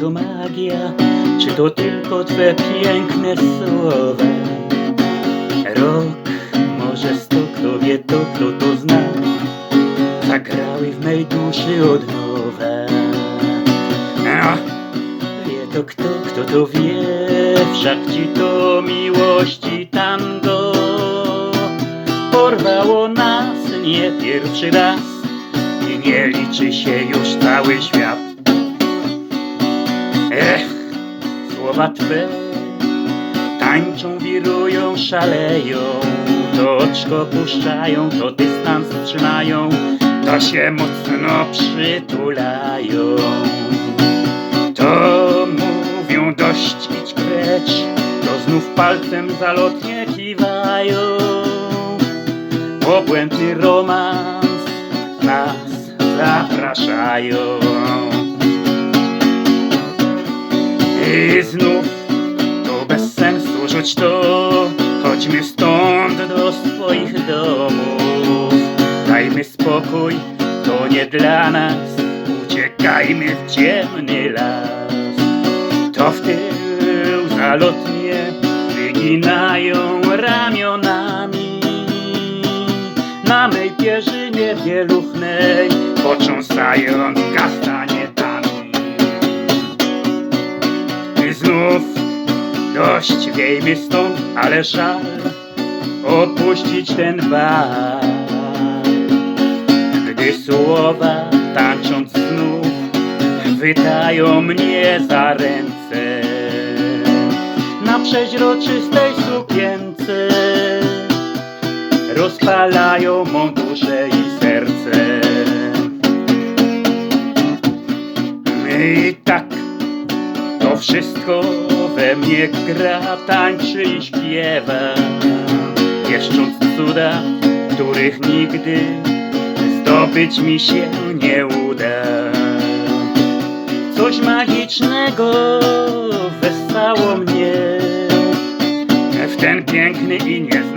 to magia, czy to tylko twe piękne słowa? Rok, może sto, kto wie to, kto to zna, zagrały w mej duszy od nowa. Wie to kto, kto to wie, wszak ci to miłości tango porwało nas nie pierwszy raz i nie liczy się już cały świat. Tańczą, wirują, szaleją, to oczko puszczają, to dystans trzymają, to się mocno przytulają. To mówią dość idź precz, to znów palcem zalotnie kiwają. Obłędny romans nas zapraszają. I znów to bez sensu rzuć to, chodźmy stąd do swoich domów. Dajmy spokój, to nie dla nas, uciekajmy w ciemny las. To w tył zalotnie wyginają ramionami. Na mej pierzynie bieluchnej począsając kastanietami. Dość wiejmy stąd, ale żal opuścić ten bar. Gdy słowa tańcząc znów chwytają mnie za ręce na przeźroczystej sukience rozpalają mą duszę i serce. I tak to wszystko we mnie gra, tańczy i śpiewa, wieszcząc cuda, których nigdy zdobyć mi się nie uda. Coś magicznego wessało mnie. W ten piękny i niezwykły